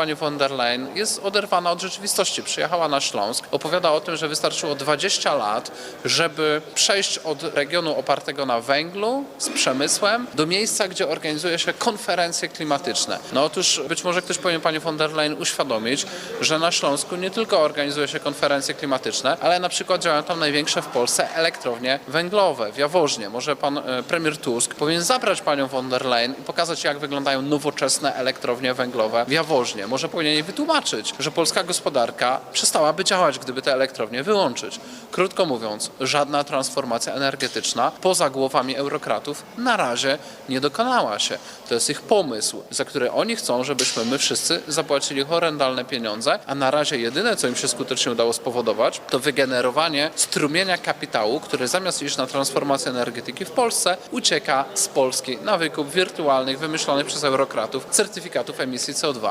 pani von der Leyen jest oderwana od rzeczywistości. Przyjechała na Śląsk, opowiada o tym, że wystarczyło 20 lat, żeby przejść od regionu opartego na węglu z przemysłem do miejsca, gdzie organizuje się konferencje klimatyczne. No otóż być może ktoś powinien pani von der Leyen uświadomić, że na Śląsku nie tylko organizuje się konferencje klimatyczne, ale na przykład działają tam największe w Polsce elektrownie węglowe w Jaworznie. Może pan e, premier Tusk powinien zabrać panią von der Leyen i pokazać, jak wyglądają nowoczesne elektrownie węglowe w Jaworznie. Może powinien wytłumaczyć, że polska gospodarka przestałaby działać, gdyby te elektrownie wyłączyć. Krótko mówiąc, żadna transformacja energetyczna poza głowami eurokratów na razie nie dokonała się. To jest ich pomysł, za który oni chcą, żebyśmy my wszyscy zapłacili horrendalne pieniądze, a na razie jedyne, co im się skutecznie udało spowodować, to wygenerowanie strumienia kapitału, który zamiast iść na transformację energetyki w Polsce, ucieka z Polski na wykup wirtualnych, wymyślonych przez eurokratów certyfikatów emisji CO2.